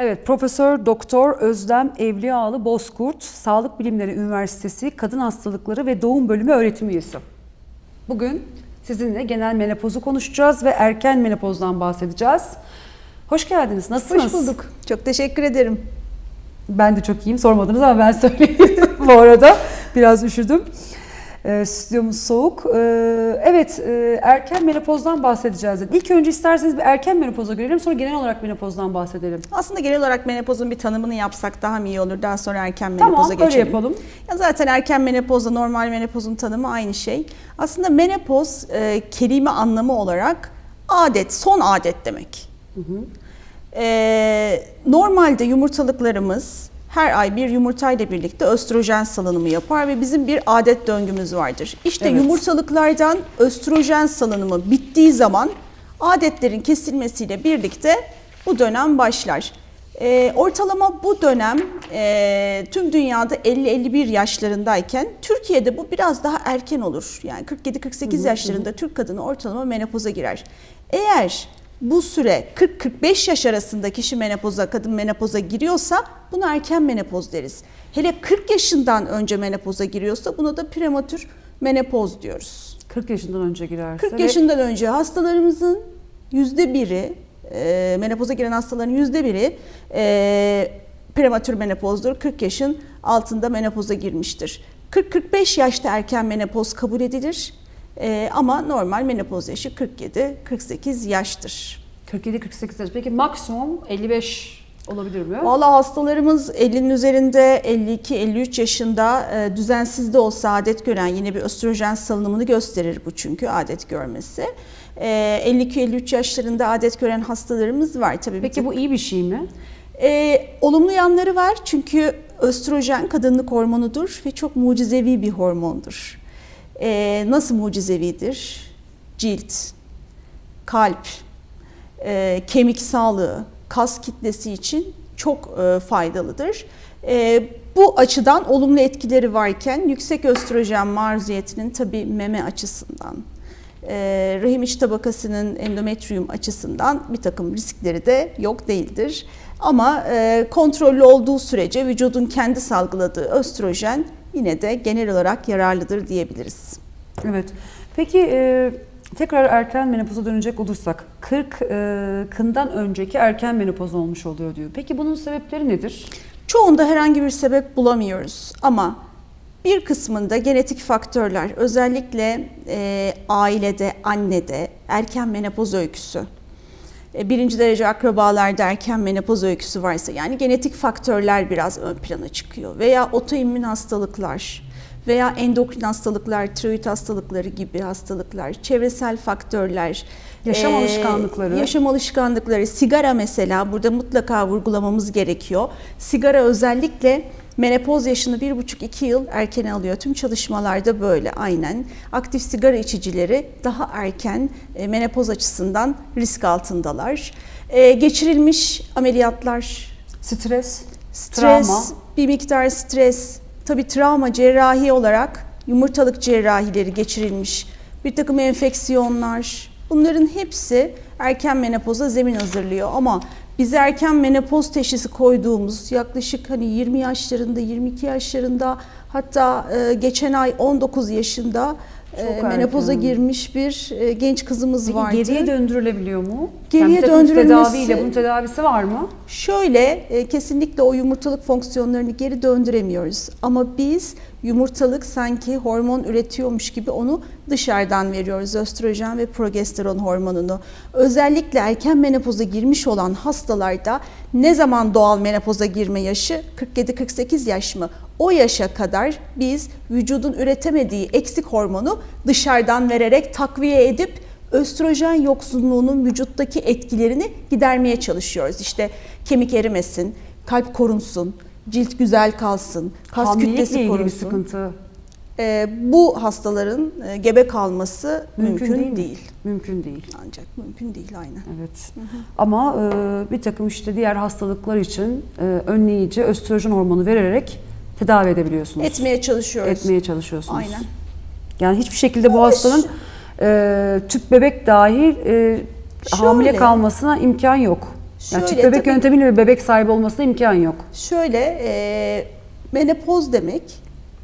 Evet, Profesör Doktor Özlem Evliyalı Bozkurt, Sağlık Bilimleri Üniversitesi Kadın Hastalıkları ve Doğum Bölümü öğretim üyesi. Bugün sizinle genel menopozu konuşacağız ve erken menopozdan bahsedeceğiz. Hoş geldiniz. Nasılsınız? Hoş bulduk. Çok teşekkür ederim. Ben de çok iyiyim. Sormadınız ama ben söyleyeyim bu arada. Biraz üşüdüm. E, stüdyomuz soğuk. E, evet, e, erken menopozdan bahsedeceğiz. İlk önce isterseniz bir erken menopoza girelim, sonra genel olarak menopozdan bahsedelim. Aslında genel olarak menopozun bir tanımını yapsak daha mı iyi olur? Daha sonra erken menopoza Tamam, geçelim. öyle yapalım. Ya zaten erken menopozla normal menopozun tanımı aynı şey. Aslında menopoz e, kelime anlamı olarak adet, son adet demek. E, normalde yumurtalıklarımız her ay bir yumurtayla birlikte östrojen salınımı yapar ve bizim bir adet döngümüz vardır. İşte Evet. yumurtalıklardan östrojen salınımı bittiği zaman adetlerin kesilmesiyle birlikte bu dönem başlar. Ee, ortalama bu dönem e, tüm dünyada 50-51 yaşlarındayken Türkiye'de bu biraz daha erken olur. Yani 47-48 yaşlarında Türk kadını ortalama menopoza girer. Eğer bu süre 40-45 yaş arasında kişi menopoza, kadın menopoza giriyorsa buna erken menopoz deriz. Hele 40 yaşından önce menopoza giriyorsa buna da prematür menopoz diyoruz. 40 yaşından önce girerse. 40 ve- yaşından önce hastalarımızın yüzde biri, e, menopoza giren hastaların yüzde biri e, prematür menopozdur. 40 yaşın altında menopoza girmiştir. 40-45 yaşta erken menopoz kabul edilir. E, ama normal menopoz yaşı 47-48 yaştır. 47-48 yaş. Peki maksimum 55 olabilir mi? Valla hastalarımız 50'nin üzerinde 52-53 yaşında e, düzensiz de olsa adet gören yine bir östrojen salınımını gösterir bu çünkü adet görmesi. E, 52-53 yaşlarında adet gören hastalarımız var tabii. Peki bu iyi bir şey mi? E, olumlu yanları var çünkü östrojen kadınlık hormonudur ve çok mucizevi bir hormondur. E, nasıl mucizevidir? Cilt, kalp, e, kemik sağlığı, kas kitlesi için çok e, faydalıdır. E, bu açıdan olumlu etkileri varken yüksek östrojen maruziyetinin tabii meme açısından, e, rahim iç tabakasının endometrium açısından bir takım riskleri de yok değildir. Ama e, kontrollü olduğu sürece vücudun kendi salgıladığı östrojen yine de genel olarak yararlıdır diyebiliriz. Evet. Peki e, tekrar erken menopoza dönecek olursak 40 e, kından önceki erken menopoz olmuş oluyor diyor. Peki bunun sebepleri nedir? Çoğunda herhangi bir sebep bulamıyoruz ama bir kısmında genetik faktörler özellikle e, ailede, annede erken menopoz öyküsü, birinci derece akrabalarda erken menopoz öyküsü varsa yani genetik faktörler biraz ön plana çıkıyor veya otoimmün hastalıklar veya endokrin hastalıklar, tiroid hastalıkları gibi hastalıklar, çevresel faktörler, Yaşam e, alışkanlıkları. yaşam alışkanlıkları, sigara mesela burada mutlaka vurgulamamız gerekiyor. Sigara özellikle menopoz yaşını bir buçuk iki yıl erken alıyor. Tüm çalışmalarda böyle aynen. Aktif sigara içicileri daha erken e, menopoz açısından risk altındalar. E, geçirilmiş ameliyatlar, Stres, stres, travma. bir miktar stres, tabi travma cerrahi olarak yumurtalık cerrahileri geçirilmiş bir takım enfeksiyonlar bunların hepsi erken menopoza zemin hazırlıyor ama biz erken menopoz teşhisi koyduğumuz yaklaşık hani 20 yaşlarında 22 yaşlarında hatta e, geçen ay 19 yaşında e, menopoza girmiş bir e, genç kızımız Peki vardı. geriye döndürülebiliyor mu? Geriye takım döndürülmesi- Tedaviyle bunun tedavisi var mı? Şöyle e, kesinlikle o yumurtalık fonksiyonlarını geri döndüremiyoruz. Ama biz yumurtalık sanki hormon üretiyormuş gibi onu dışarıdan veriyoruz. Östrojen ve progesteron hormonunu. Özellikle erken menopoza girmiş olan hastalarda ne zaman doğal menopoza girme yaşı? 47-48 yaş mı? O yaşa kadar biz vücudun üretemediği eksik hormonu dışarıdan vererek takviye edip östrojen yoksunluğunun vücuttaki etkilerini gidermeye çalışıyoruz. İşte kemik erimesin, kalp korunsun, cilt güzel kalsın, kas Hamilelikle kütlesi ilgili bir korunsun. sıkıntı Ee, bu hastaların e, gebe kalması mümkün, değil, mi? Mümkün değil. Ancak mümkün değil aynen. Evet. Ama e, bir takım işte diğer hastalıklar için e, önleyici östrojen hormonu vererek tedavi edebiliyorsunuz. Etmeye çalışıyoruz. Etmeye çalışıyorsunuz. Aynen. Yani hiçbir şekilde bu hastanın e, tüp bebek dahil e, hamile Şöyle. kalmasına imkan yok. Yani tüp Şöyle, bebek tabii- yöntemiyle bir bebek sahibi olmasına imkan yok. Şöyle e, menopoz demek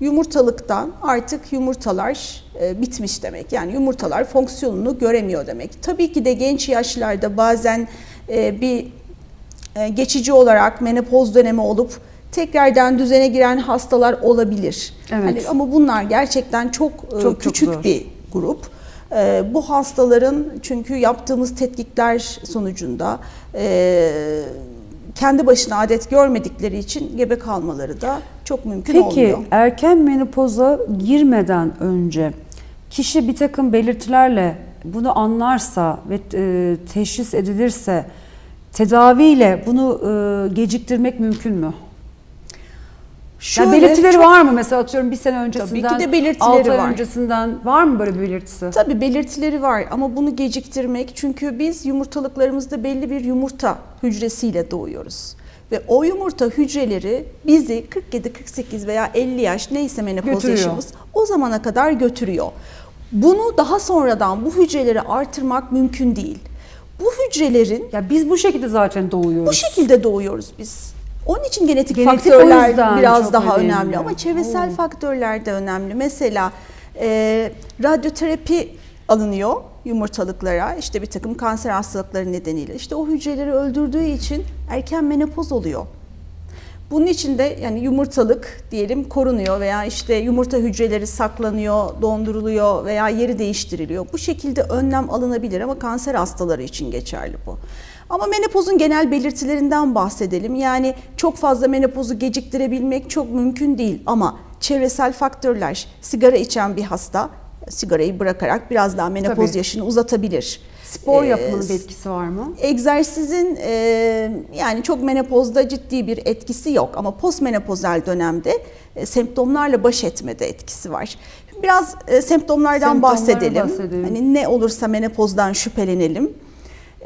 yumurtalıktan artık yumurtalar e, bitmiş demek. Yani yumurtalar fonksiyonunu göremiyor demek. Tabii ki de genç yaşlarda bazen e, bir e, geçici olarak menopoz dönemi olup tekrardan düzene giren hastalar olabilir. Evet. Hani ama bunlar gerçekten çok, e, Çok, çok küçük zor. bir grup. E, bu hastaların çünkü yaptığımız tetkikler sonucunda e, kendi başına adet görmedikleri için gebe kalmaları da çok mümkün Peki olmuyor. erken menopoza girmeden önce kişi bir takım belirtilerle bunu anlarsa ve e, teşhis edilirse tedaviyle bunu e, geciktirmek mümkün mü? Şöyle, yani belirtileri çok- var mı mesela atıyorum bir sene öncesinden, de belirtileri 6 ay var. öncesinden var mı böyle bir belirtisi? Tabii belirtileri var ama bunu geciktirmek çünkü biz yumurtalıklarımızda belli bir yumurta hücresiyle doğuyoruz. Ve o yumurta hücreleri bizi 47, 48 veya 50 yaş neyse menopoz Götürüyor. yaşımız o zamana kadar götürüyor. Bunu daha sonradan bu hücreleri artırmak mümkün değil. Bu hücrelerin Ya biz bu şekilde zaten doğuyoruz. bu şekilde doğuyoruz biz. Onun için genetik, Genetik faktörler biraz daha önemli. önemli ama çevresel Oo. faktörler de önemli. Mesela e, radyoterapi alınıyor yumurtalıklara işte bir takım kanser hastalıkları nedeniyle. İşte o hücreleri öldürdüğü için erken menopoz oluyor. Bunun için de yani yumurtalık diyelim korunuyor veya işte yumurta hücreleri saklanıyor, donduruluyor veya yeri değiştiriliyor. Bu şekilde önlem alınabilir ama kanser hastaları için geçerli bu. Ama menopozun genel belirtilerinden bahsedelim. Yani çok fazla menopozu geciktirebilmek çok mümkün değil ama çevresel faktörler, sigara içen bir hasta sigarayı bırakarak biraz daha menopoz Tabii. yaşını uzatabilir. Spor Ee, yapmanın bir etkisi var mı? Egzersizin e, yani çok menopozda ciddi bir etkisi yok ama postmenopozal dönemde e, semptomlarla baş etmede etkisi var. Biraz e, semptomlardan bahsedelim. bahsedelim. Hani ne olursa menopozdan şüphelenelim.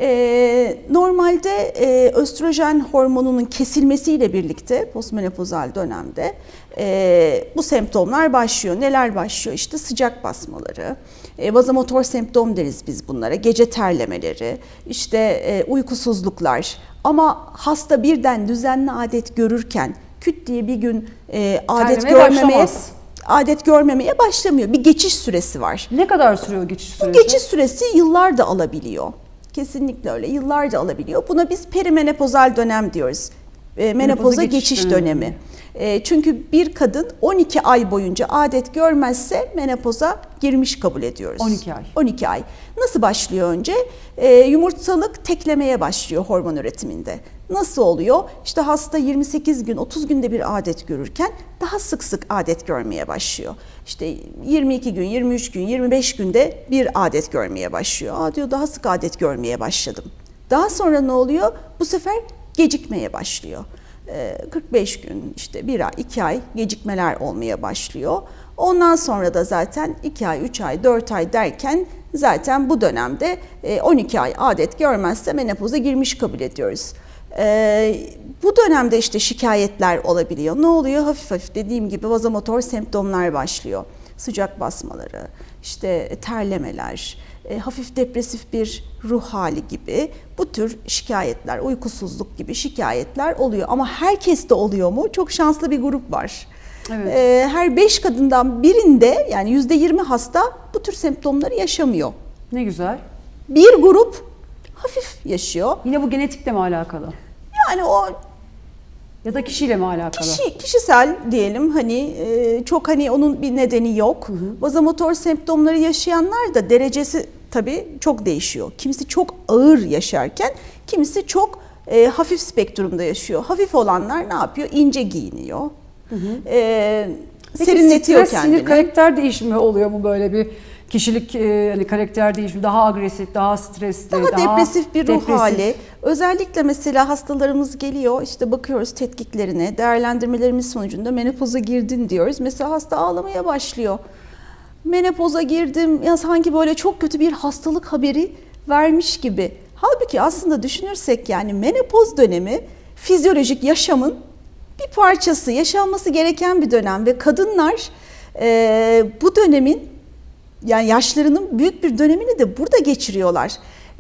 E, normalde e, östrojen hormonunun kesilmesiyle birlikte postmenopozal dönemde e, bu semptomlar başlıyor. Neler başlıyor? İşte sıcak basmaları, e, vazomotor semptom deriz biz bunlara, gece terlemeleri, işte e, uykusuzluklar. Ama hasta birden düzenli adet görürken küt diye bir gün e, adet Terlemeye görmemeye başlamaz. adet görmemeye başlamıyor. Bir geçiş süresi var. Ne kadar sürüyor geçiş Bu süresi? geçiş süresi yıllar da alabiliyor. Kesinlikle öyle. Yıllar da alabiliyor. Buna biz perimenopozal dönem diyoruz. E, menopoza geçiş, dönemi. E, çünkü bir kadın 12 ay boyunca adet görmezse menopoza girmiş kabul ediyoruz. 12 ay. 12 ay. Nasıl başlıyor önce? E, yumurtalık teklemeye başlıyor hormon üretiminde. Nasıl oluyor? İşte hasta 28 gün, 30 günde bir adet görürken daha sık sık adet görmeye başlıyor. İşte 22 gün, 23 gün, 25 günde bir adet görmeye başlıyor. Aa diyor daha sık adet görmeye başladım. Daha sonra ne oluyor? Bu sefer gecikmeye başlıyor. Ee, 45 gün, işte bir ay, 2 ay gecikmeler olmaya başlıyor. Ondan sonra da zaten 2 ay, 3 ay, 4 ay derken zaten bu dönemde e, 12 ay adet görmezse menopoza girmiş kabul ediyoruz. Ee, bu dönemde işte şikayetler olabiliyor. Ne oluyor? Hafif hafif dediğim gibi vazomotor semptomlar başlıyor. Sıcak basmaları, işte terlemeler, e, hafif depresif bir ruh hali gibi bu tür şikayetler, uykusuzluk gibi şikayetler oluyor. Ama herkeste oluyor mu? Çok şanslı bir grup var. Evet. Ee, her 5 kadından birinde yani %20 hasta bu tür semptomları yaşamıyor. Ne güzel. Bir grup hafif yaşıyor. Yine bu genetikle mi alakalı? Yani o Ya da kişiyle mi alakalı? Kişi, kişisel diyelim hani e, çok hani onun bir nedeni yok. Vazomotor semptomları yaşayanlar da derecesi tabii çok değişiyor. Kimisi çok ağır yaşarken kimisi çok e, hafif spektrumda yaşıyor. Hafif olanlar ne yapıyor? İnce giyiniyor. E, Peki serinletiyor stres, kendini. sinir, karakter değişimi oluyor mu böyle bir kişilik e, hani karakter değişimi daha agresif, daha stresli, daha, daha, depresif bir ruh depresif. hali. Özellikle mesela hastalarımız geliyor işte bakıyoruz tetkiklerine, değerlendirmelerimiz sonucunda menopoza girdin diyoruz. Mesela hasta ağlamaya başlıyor. Menopoza girdim ya sanki böyle çok kötü bir hastalık haberi vermiş gibi. Halbuki aslında düşünürsek yani menopoz dönemi fizyolojik yaşamın bir parçası, yaşanması gereken bir dönem ve kadınlar e, bu dönemin yani yaşlarının büyük bir dönemini de burada geçiriyorlar.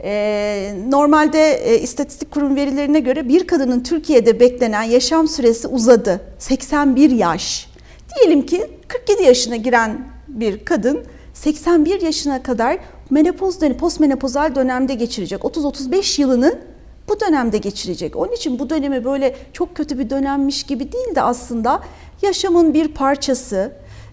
Ee, normalde e, istatistik kurum verilerine göre bir kadının Türkiye'de beklenen yaşam süresi uzadı. 81 yaş. Diyelim ki 47 yaşına giren bir kadın 81 yaşına kadar menopoz dönemi, postmenopozal dönemde geçirecek. 30-35 yılını bu dönemde geçirecek. Onun için bu dönemi böyle çok kötü bir dönemmiş gibi değil de aslında yaşamın bir parçası,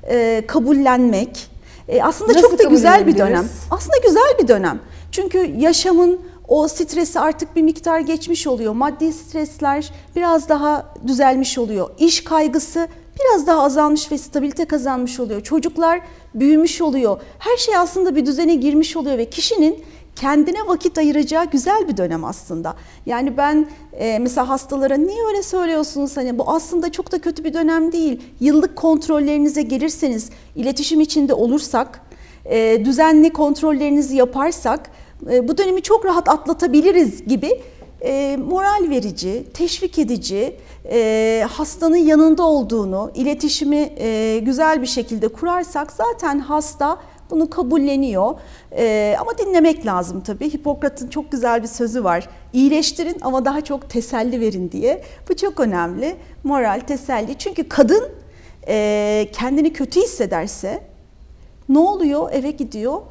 e, kabullenmek. E, aslında Nasıl çok da güzel bir dönem. Aslında güzel bir dönem. Çünkü yaşamın o stresi artık bir miktar geçmiş oluyor. Maddi stresler biraz daha düzelmiş oluyor. İş kaygısı biraz daha azalmış ve stabilite kazanmış oluyor. Çocuklar büyümüş oluyor. Her şey aslında bir düzene girmiş oluyor ve kişinin kendine vakit ayıracağı güzel bir dönem aslında. Yani ben e, mesela hastalara niye öyle söylüyorsunuz hani bu aslında çok da kötü bir dönem değil. Yıllık kontrollerinize gelirseniz, iletişim içinde olursak, e, düzenli kontrollerinizi yaparsak e, bu dönemi çok rahat atlatabiliriz gibi e, moral verici, teşvik edici, e, hastanın yanında olduğunu, iletişimi e, güzel bir şekilde kurarsak zaten hasta bunu kabulleniyor. E, ama dinlemek lazım tabii. Hipokrat'ın çok güzel bir sözü var. İyileştirin ama daha çok teselli verin diye. Bu çok önemli. Moral, teselli. Çünkü kadın e, kendini kötü hissederse ne oluyor? Eve gidiyor.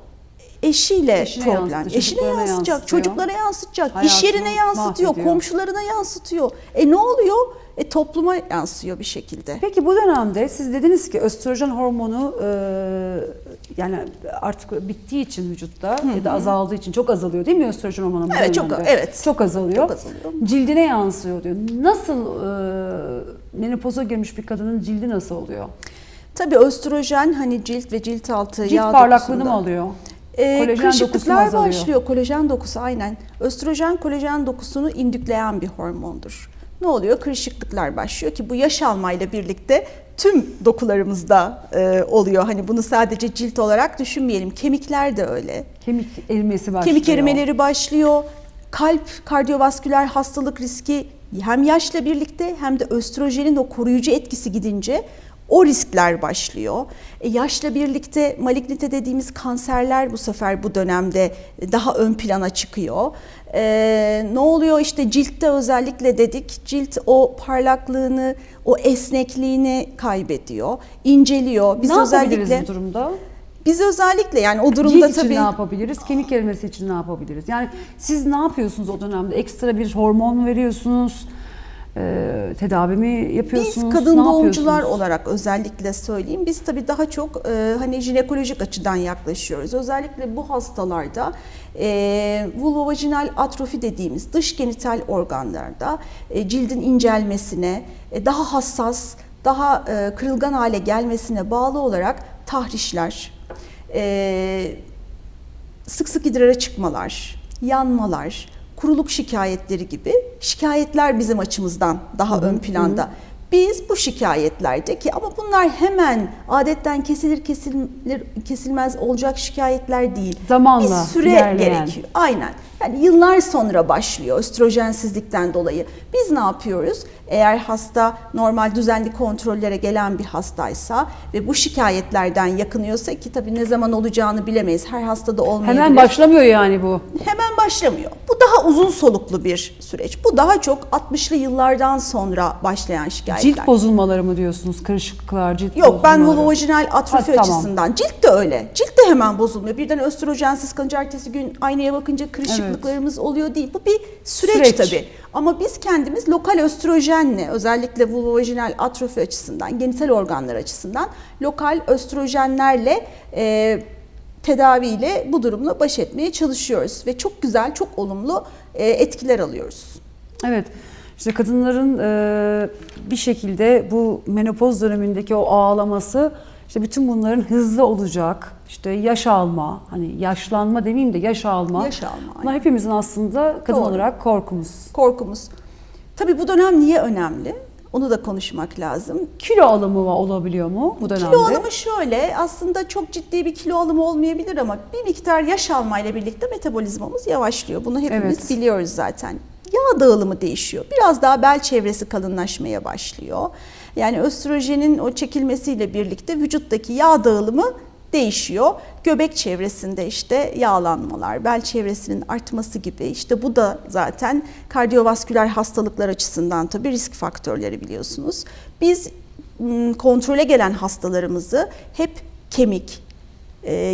Eşiyle Eşine problem. yansıtıyor, Eşine çocuklarına yansıtacak, yansıtıyor. çocuklara yansıtacak, iş Hayatını yerine yansıtıyor, mahvediyor. komşularına yansıtıyor. E ne oluyor? E topluma yansıyor bir şekilde. Peki bu dönemde siz dediniz ki östrojen hormonu e, yani artık bittiği için vücutta ya da azaldığı için çok azalıyor değil mi östrojen hormonu bu Evet, çok- dönemde? evet. Çok azalıyor. Çok azalıyor. Cildine yansıyor diyor. Nasıl e, menopoza girmiş bir kadının cildi nasıl oluyor? Tabii östrojen hani cilt ve cilt altı Cilt yağ parlaklığını dokusunda- mı alıyor? Ee, dokusu mu kırışıklıklar başlıyor. Kolajen dokusu aynen. Östrojen kolajen dokusunu indükleyen bir hormondur. Ne oluyor? Kırışıklıklar başlıyor ki bu yaş almayla birlikte tüm dokularımızda e, oluyor. Hani bunu sadece cilt olarak düşünmeyelim. Kemikler de öyle. Kemik erimesi başlıyor. Kemik erimeleri başlıyor. Kalp, kardiyovasküler hastalık riski hem yaşla birlikte hem de östrojenin o koruyucu etkisi gidince o riskler başlıyor. E, yaşla birlikte malignite dediğimiz kanserler bu sefer bu dönemde daha ön plana çıkıyor. E, ne oluyor işte ciltte özellikle dedik cilt o parlaklığını, o esnekliğini kaybediyor, inceliyor. Biz ne özellikle bu durumda? biz özellikle yani o durumda Cilt için tabii ne yapabiliriz? Kemik erimesi için ne yapabiliriz? Yani siz ne yapıyorsunuz o dönemde? Ekstra bir hormon veriyorsunuz? Ee, tedavi mi yapıyorsunuz? Biz kadın doğumcular olarak özellikle söyleyeyim. Biz tabii daha çok e, hani jinekolojik açıdan yaklaşıyoruz. Özellikle bu hastalarda e, vulvovajinal atrofi dediğimiz dış genital organlarda e, cildin incelmesine, e, daha hassas, daha e, kırılgan hale gelmesine bağlı olarak tahrişler, e, sık sık idrara çıkmalar, yanmalar, kuruluk şikayetleri gibi şikayetler bizim açımızdan daha ön planda. Biz bu şikayetlerdeki ama bunlar hemen adetten kesilir kesilir kesilmez olacak şikayetler değil. Zamanla bir süre ilerleyen. gerekiyor. Aynen. Yani yıllar sonra başlıyor östrojensizlikten dolayı. Biz ne yapıyoruz? Eğer hasta normal düzenli kontrollere gelen bir hastaysa ve bu şikayetlerden yakınıyorsa ki tabii ne zaman olacağını bilemeyiz. Her hastada olmayabilir. Hemen başlamıyor yani bu. Hemen başlamıyor. Bu daha uzun soluklu bir süreç. Bu daha çok 60'lı yıllardan sonra başlayan şikayetler. Cilt bozulmaları mı diyorsunuz? Kırışıklıklar, cilt Yok ben bozulmaları. vulvovajinal atrofi Ha, tamam. açısından. Cilt de öyle. Cilt de hemen bozulmuyor. Birden östrojensiz kalınca ertesi gün aynaya bakınca kırışıklıklarımız oluyor değil. Bu bir süreç, Süreç. tabii. Ama biz kendimiz lokal östrojenle özellikle vulvovajinal atrofi açısından, genital organlar açısından lokal östrojenlerle e, tedaviyle bu durumla baş etmeye çalışıyoruz. Ve çok güzel, çok olumlu e, etkiler alıyoruz. Evet. İşte kadınların e, bir şekilde bu menopoz dönemindeki o ağlaması işte bütün bunların hızlı olacak. İşte yaş alma, hani yaşlanma demeyeyim de yaş alma. Yaş alma, Bunlar aynen. hepimizin aslında kadın Doğru. olarak korkumuz. Korkumuz. Tabii bu dönem niye önemli? Onu da konuşmak lazım. Kilo alımı olabiliyor mu bu dönemde? Kilo alımı şöyle aslında çok ciddi bir kilo alımı olmayabilir ama bir miktar yaş almayla birlikte metabolizmamız yavaşlıyor. Bunu hepimiz Evet. biliyoruz zaten. Yağ dağılımı değişiyor. Biraz daha bel çevresi kalınlaşmaya başlıyor. Yani östrojenin o çekilmesiyle birlikte vücuttaki yağ dağılımı değişiyor. Göbek çevresinde işte yağlanmalar, bel çevresinin artması gibi işte bu da zaten kardiyovasküler hastalıklar açısından tabii risk faktörleri biliyorsunuz. Biz kontrole gelen hastalarımızı hep kemik,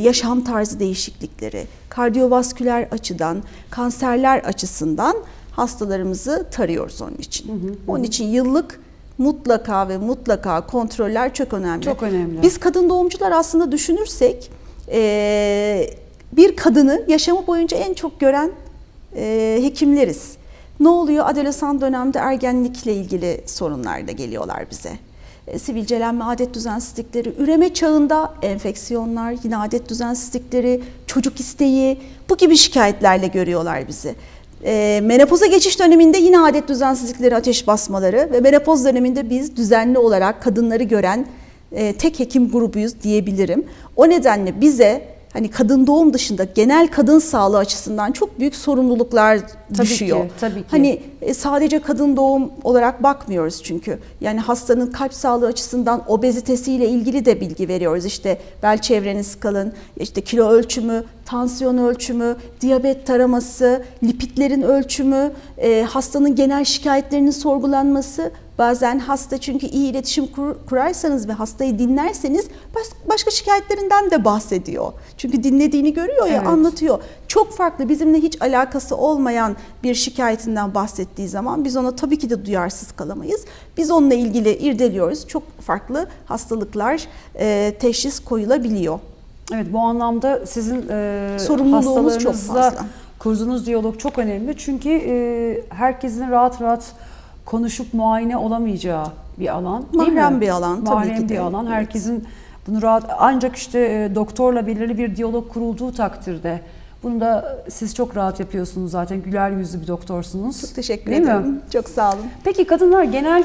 yaşam tarzı değişiklikleri, kardiyovasküler açıdan, kanserler açısından hastalarımızı tarıyoruz onun için. Onun için yıllık mutlaka ve mutlaka kontroller çok önemli. Çok önemli. Biz kadın doğumcular aslında düşünürsek e, bir kadını yaşamı boyunca en çok gören e, hekimleriz. Ne oluyor? Adolesan dönemde ergenlikle ilgili sorunlar da geliyorlar bize. E, sivilcelenme, adet düzensizlikleri, üreme çağında enfeksiyonlar, yine adet düzensizlikleri, çocuk isteği bu gibi şikayetlerle görüyorlar bizi. E, menopoza geçiş döneminde yine adet düzensizlikleri, ateş basmaları ve menopoz döneminde biz düzenli olarak kadınları gören e, tek hekim grubuyuz diyebilirim. O nedenle bize hani kadın doğum dışında genel kadın sağlığı açısından çok büyük sorumluluklar Tabii düşüyor. ki, tabii ki. Hani e, sadece kadın doğum olarak bakmıyoruz çünkü. Yani hastanın kalp sağlığı açısından obezitesiyle ilgili de bilgi veriyoruz. İşte bel çevreniz kalın, işte kilo ölçümü, tansiyon ölçümü, diyabet taraması, lipidlerin ölçümü, e, hastanın genel şikayetlerinin sorgulanması. Bazen hasta çünkü iyi iletişim kur- kurarsanız ve hastayı dinlerseniz başka şikayetlerinden de bahsediyor. Çünkü dinlediğini görüyor ya Evet. anlatıyor. Çok farklı bizimle hiç alakası olmayan bir şikayetinden bahsettiği zaman biz ona tabii ki de duyarsız kalamayız. Biz onunla ilgili irdeliyoruz. Çok farklı hastalıklar e, teşhis koyulabiliyor. Evet bu anlamda sizin e, Sorumluluğumuz çok fazla. kurduğunuz diyalog çok önemli. Çünkü e, herkesin rahat rahat konuşup muayene olamayacağı bir alan Mahrem mi? bir alan, tabii Mahrem ki de. bir alan. Evet. Herkesin bunu rahat ancak işte e, doktorla belirli bir diyalog kurulduğu takdirde bunu da siz çok rahat yapıyorsunuz zaten. Güler yüzlü bir doktorsunuz. Çok teşekkür Değil mi? ederim. Çok sağ olun. Peki kadınlar genel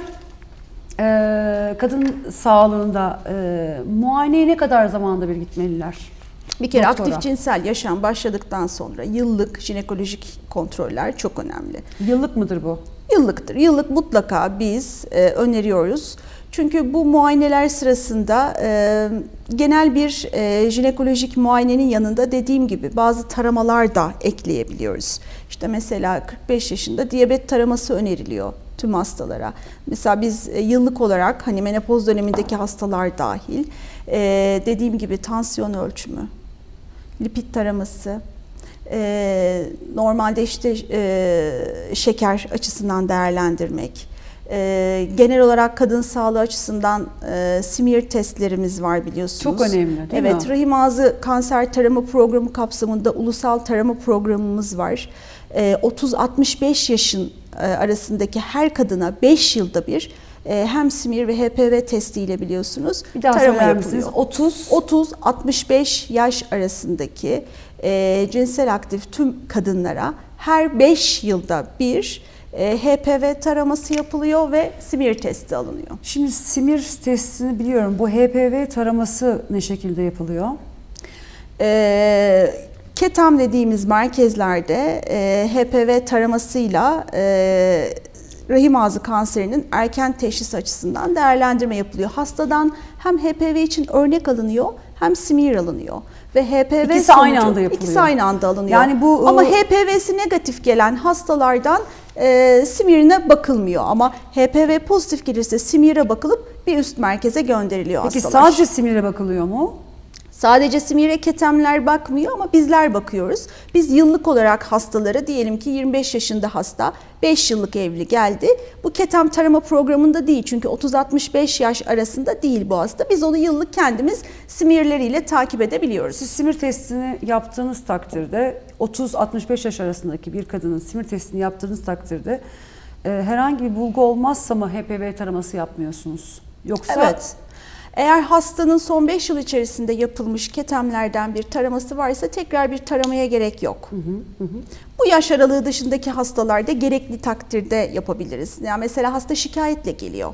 e, kadın sağlığında e, muayeneye ne kadar zamanda bir gitmeliler? Bir kere Doktora. aktif cinsel yaşam başladıktan sonra yıllık jinekolojik kontroller çok önemli. Yıllık mıdır bu? Yıllıktır. Yıllık mutlaka biz e, öneriyoruz. Çünkü bu muayeneler sırasında e, genel bir e, jinekolojik muayenenin yanında dediğim gibi bazı taramalar da ekleyebiliyoruz. İşte mesela 45 yaşında diyabet taraması öneriliyor tüm hastalara. Mesela biz e, yıllık olarak hani menopoz dönemindeki hastalar dahil e, dediğim gibi tansiyon ölçümü, lipid taraması, e, normalde işte e, şeker açısından değerlendirmek, e, genel olarak kadın sağlığı açısından e, smear testlerimiz var biliyorsunuz. Çok önemli, değil evet, mi? rahim ağzı kanser tarama programı kapsamında ulusal tarama programımız var. E, 30-65 yaşın e, arasındaki her kadına 5 yılda bir hem smear ve HPV testiyle biliyorsunuz Bir daha tarama yapılıyor. misiniz? 30 30-65 yaş arasındaki e, cinsel aktif tüm kadınlara her 5 yılda bir e, HPV taraması yapılıyor ve smear testi alınıyor. Şimdi simir testini biliyorum. Bu HPV taraması ne şekilde yapılıyor? E, KETAM dediğimiz merkezlerde e, HPV taramasıyla e, rahim ağzı kanserinin erken teşhis açısından değerlendirme yapılıyor. Hastadan hem HPV için örnek alınıyor hem smear alınıyor. Ve HPV İkisi sonucu, aynı anda yapılıyor. İkisi aynı anda alınıyor. Yani bu, Ama e, HPV'si negatif gelen hastalardan e, smear'ine bakılmıyor. Ama HPV pozitif gelirse smear'a bakılıp bir üst merkeze gönderiliyor Peki hastalar. sadece simire bakılıyor mu? Sadece simire ketemler bakmıyor ama bizler bakıyoruz. Biz yıllık olarak hastalara diyelim ki 25 yaşında hasta 5 yıllık evli geldi. Bu ketem tarama programında değil çünkü 30-65 yaş arasında değil bu hasta. Biz onu yıllık kendimiz smearleriyle takip edebiliyoruz. Siz simir testini yaptığınız takdirde 30-65 yaş arasındaki bir kadının simir testini yaptığınız takdirde e, herhangi bir bulgu olmazsa mı HPV taraması yapmıyorsunuz? Yoksa Evet. Eğer hastanın son 5 yıl içerisinde yapılmış ketemlerden bir taraması varsa tekrar bir taramaya gerek yok. Bu yaş aralığı dışındaki hastalarda gerekli takdirde yapabiliriz. Yani mesela hasta şikayetle geliyor.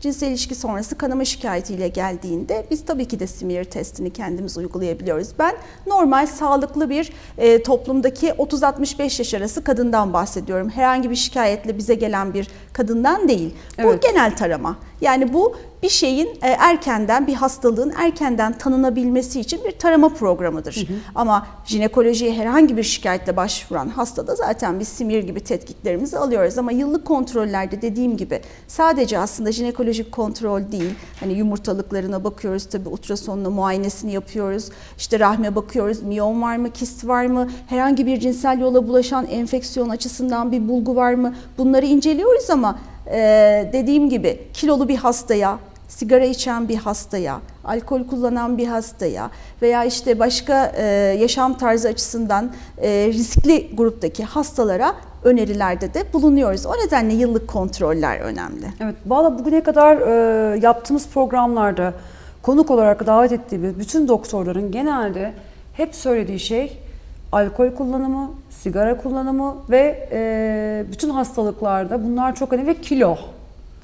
Cinsel ilişki sonrası kanama şikayetiyle geldiğinde biz tabii ki de smear testini kendimiz uygulayabiliyoruz. Ben normal sağlıklı bir e, toplumdaki 30-65 yaş arası kadından bahsediyorum. Herhangi bir şikayetle bize gelen bir kadından değil. Bu Evet. genel tarama. Yani bu bir şeyin e, erkenden bir hastalığın erkenden tanınabilmesi için bir tarama programıdır. Ama jinekolojiye herhangi bir şikayetle başvuran hastada zaten biz simir gibi tetkiklerimizi alıyoruz ama yıllık kontrollerde dediğim gibi sadece aslında jinekolojik kontrol değil. Hani yumurtalıklarına bakıyoruz tabii ultrasonla muayenesini yapıyoruz. İşte rahme bakıyoruz. Miyom var mı, kist var mı? Herhangi bir cinsel yola bulaşan enfeksiyon açısından bir bulgu var mı? Bunları inceliyoruz ama e, dediğim gibi kilolu bir hastaya, sigara içen bir hastaya, alkol kullanan bir hastaya veya işte başka e, yaşam tarzı açısından e, riskli gruptaki hastalara önerilerde de bulunuyoruz. O nedenle yıllık kontroller önemli. Evet, valla bugüne kadar e, yaptığımız programlarda konuk olarak davet ettiğimiz bütün doktorların genelde hep söylediği şey alkol kullanımı, sigara kullanımı ve e, bütün hastalıklarda bunlar çok önemli ve kilo.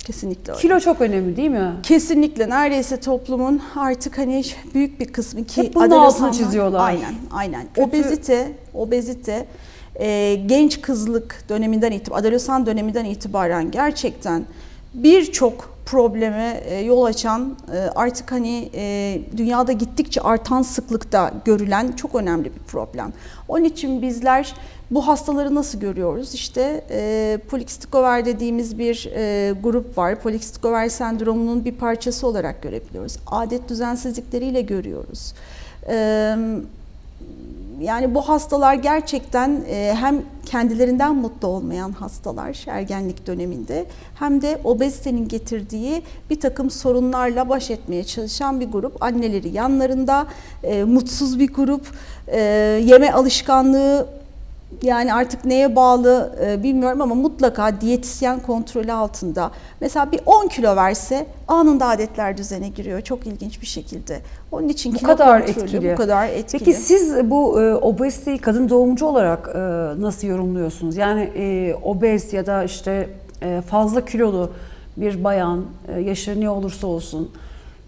Kesinlikle öyle. Kilo çok önemli değil mi? Kesinlikle neredeyse toplumun artık hani büyük bir kısmı ki Hep bunun altını çiziyorlar. Aynen, aynen. Kötü- Obezite, obezite e, genç kızlık döneminden itibaren, adolesan döneminden itibaren gerçekten birçok probleme e, yol açan e, artık hani e, dünyada gittikçe artan sıklıkta görülen çok önemli bir problem. Onun için bizler bu hastaları nasıl görüyoruz? İşte e, polikistik over dediğimiz bir e, grup var. Polikistik over sendromunun bir parçası olarak görebiliyoruz. Adet düzensizlikleriyle görüyoruz. E, yani bu hastalar gerçekten e, hem kendilerinden mutlu olmayan hastalar ergenlik döneminde hem de obezitenin getirdiği bir takım sorunlarla baş etmeye çalışan bir grup. Anneleri yanlarında, e, mutsuz bir grup, e, yeme alışkanlığı yani artık neye bağlı e, bilmiyorum ama mutlaka diyetisyen kontrolü altında. Mesela bir 10 kilo verse anında adetler düzene giriyor çok ilginç bir şekilde. Onun için Bu kilo kadar kontrolü etkili. Bu kadar etkili. Peki siz bu e, obeziteyi kadın doğumcu olarak e, nasıl yorumluyorsunuz? Yani e, obez ya da işte e, fazla kilolu bir bayan, e, yaşı ne olursa olsun,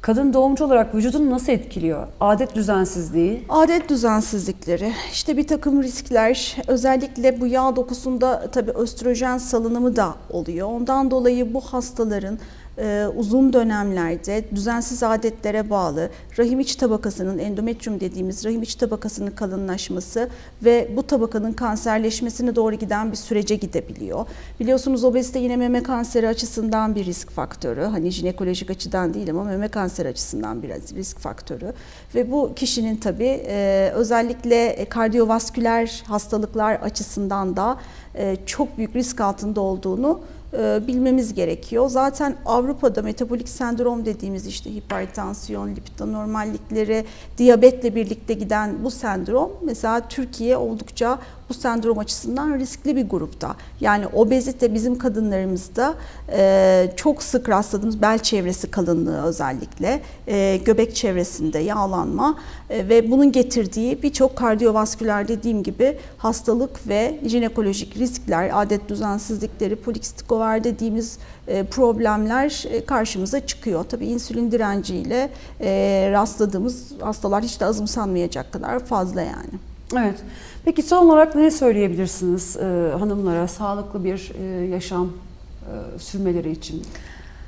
kadın doğumcu olarak vücudunu nasıl etkiliyor? Adet düzensizliği, Adet düzensizlikleri, işte bir takım riskler, özellikle bu yağ dokusunda tabii östrojen salınımı da oluyor. Ondan dolayı bu hastaların e, uzun dönemlerde düzensiz adetlere bağlı rahim iç tabakasının endometrium dediğimiz rahim iç tabakasının kalınlaşması ve bu tabakanın kanserleşmesine doğru giden bir sürece gidebiliyor. Biliyorsunuz obezite yine meme kanseri açısından bir risk faktörü. Hani jinekolojik açıdan değil ama meme kanseri açısından biraz risk faktörü. Ve bu kişinin tabii e, özellikle kardiyovasküler hastalıklar açısından da e, çok büyük risk altında olduğunu e, bilmemiz gerekiyor. Zaten Avrupa'da metabolik sendrom dediğimiz işte hipertansiyon, lipid anormallikleri, diyabetle birlikte giden bu sendrom mesela Türkiye oldukça bu sendrom açısından riskli bir grupta. Yani obezite bizim kadınlarımızda e, çok sık rastladığımız bel çevresi kalınlığı özellikle, e, göbek çevresinde yağlanma e, ve bunun getirdiği birçok kardiyovasküler dediğim gibi hastalık ve jinekolojik riskler, adet düzensizlikleri, polikistik over dediğimiz e, problemler e, karşımıza çıkıyor. Tabii insülin direnciyle e, rastladığımız hastalar hiç de azımsanmayacak kadar fazla yani. Evet. Peki son olarak ne söyleyebilirsiniz e, hanımlara sağlıklı bir e, yaşam e, sürmeleri için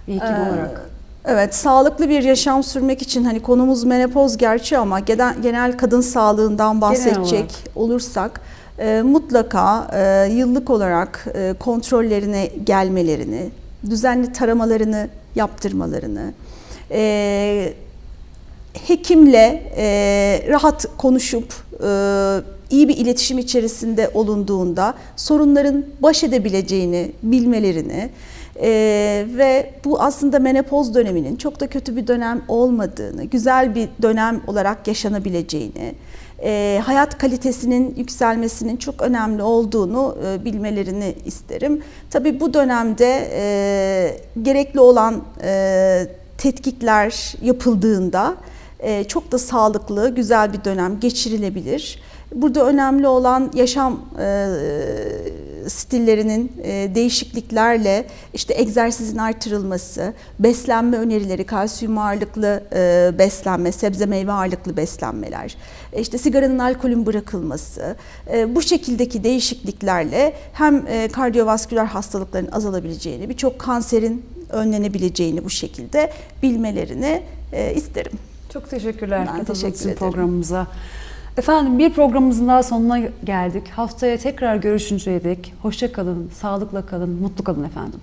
hekim Ee, olarak? Evet, sağlıklı bir yaşam sürmek için hani konumuz menopoz gerçi ama genel, genel kadın sağlığından bahsedecek olursak e, mutlaka e, yıllık olarak e, kontrollerine gelmelerini, düzenli taramalarını yaptırmalarını, e, hekimle e, rahat konuşup e, iyi bir iletişim içerisinde olunduğunda sorunların baş edebileceğini bilmelerini e, ve bu aslında menopoz döneminin çok da kötü bir dönem olmadığını, güzel bir dönem olarak yaşanabileceğini, e, hayat kalitesinin yükselmesinin çok önemli olduğunu e, bilmelerini isterim. Tabii bu dönemde e, gerekli olan e, tetkikler yapıldığında e, çok da sağlıklı, güzel bir dönem geçirilebilir. Burada önemli olan yaşam e, stillerinin e, değişikliklerle işte egzersizin artırılması, beslenme önerileri, kalsiyum ağırlıklı e, beslenme, sebze meyve ağırlıklı beslenmeler, e, işte sigaranın alkolün bırakılması, e, bu şekildeki değişikliklerle hem e, kardiyovasküler hastalıkların azalabileceğini, birçok kanserin önlenebileceğini bu şekilde bilmelerini e, isterim. Çok teşekkürler Ben teşekkür ederim. programımıza. Efendim bir programımızın daha sonuna geldik. Haftaya tekrar görüşünceye dek hoşça kalın, sağlıkla kalın, mutlu kalın efendim.